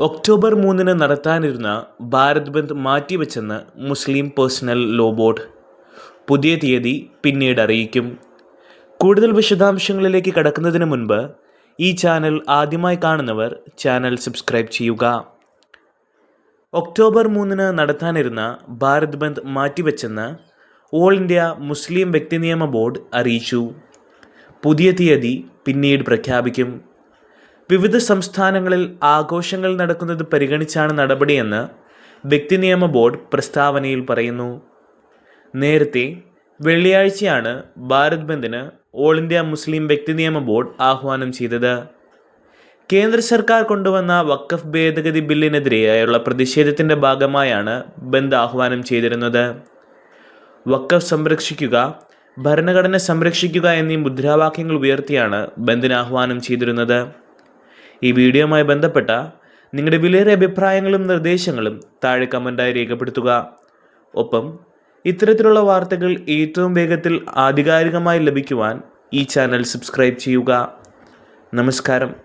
October മൂന്നിന് നടത്താനിരുന്ന ഭാരത് ബന്ദ് മാറ്റിവെച്ചെന്ന് മുസ്ലിം പേഴ്സണൽ ലോ ബോർഡ് പുതിയ തീയതി പിന്നീട് അറിയിക്കും. കൂടുതൽ വിശദാംശങ്ങളിലേക്ക് കടക്കുന്നതിന് മുൻപ് ഈ ചാനൽ ആദ്യമായി കാണുന്നവർ ചാനൽ സബ്സ്ക്രൈബ് ചെയ്യുക. ഒക്ടോബർ മൂന്നിന് നടത്താനിരുന്ന ഭാരത് ബന്ദ് മാറ്റിവെച്ചെന്ന് ഓൾ ഇന്ത്യ മുസ്ലിം വ്യക്തിനിയമ ബോർഡ് അറിയിച്ചു. പുതിയ തീയതി പിന്നീട് പ്രഖ്യാപിക്കും. വിവിധ സംസ്ഥാനങ്ങളിൽ ആഘോഷങ്ങൾ നടക്കുന്നത് പരിഗണിച്ചാണ് നടപടിയെന്ന് വ്യക്തിനിയമ ബോർഡ് പ്രസ്താവനയിൽ പറയുന്നു. നേരത്തെ വെള്ളിയാഴ്ചയാണ് ഭാരത് ബന്ദിന് ഓൾ ഇന്ത്യ മുസ്ലിം വ്യക്തി നിയമ ബോർഡ് ആഹ്വാനം ചെയ്തത്. കേന്ദ്ര സർക്കാർ കൊണ്ടുവന്ന വഖഫ് ഭേദഗതി ബില്ലിനെതിരെയുള്ള പ്രതിഷേധത്തിന്റെ ഭാഗമായാണ് ബന്ദ് ആഹ്വാനം ചെയ്തിരുന്നത്. വഖഫ് സംരക്ഷിക്കുക ഭരണഘടന സംരക്ഷിക്കുക എന്നീ മുദ്രാവാക്യങ്ങൾ ഉയർത്തിയാണ് ബന്ദിന് ആഹ്വാനം ചെയ്തിരുന്നത്. ഈ വീഡിയോയുമായി ബന്ധപ്പെട്ട നിങ്ങളുടെ വിലയേറിയ അഭിപ്രായങ്ങളും നിർദ്ദേശങ്ങളും താഴെ കമന്റായി രേഖപ്പെടുത്തുക. ഒപ്പം ഇത്തരത്തിലുള്ള വാർത്തകൾ ഏറ്റവും വേഗത്തിൽ ആധികാരികമായി ലഭിക്കുവാൻ ഈ ചാനൽ സബ്സ്ക്രൈബ് ചെയ്യുക. നമസ്കാരം.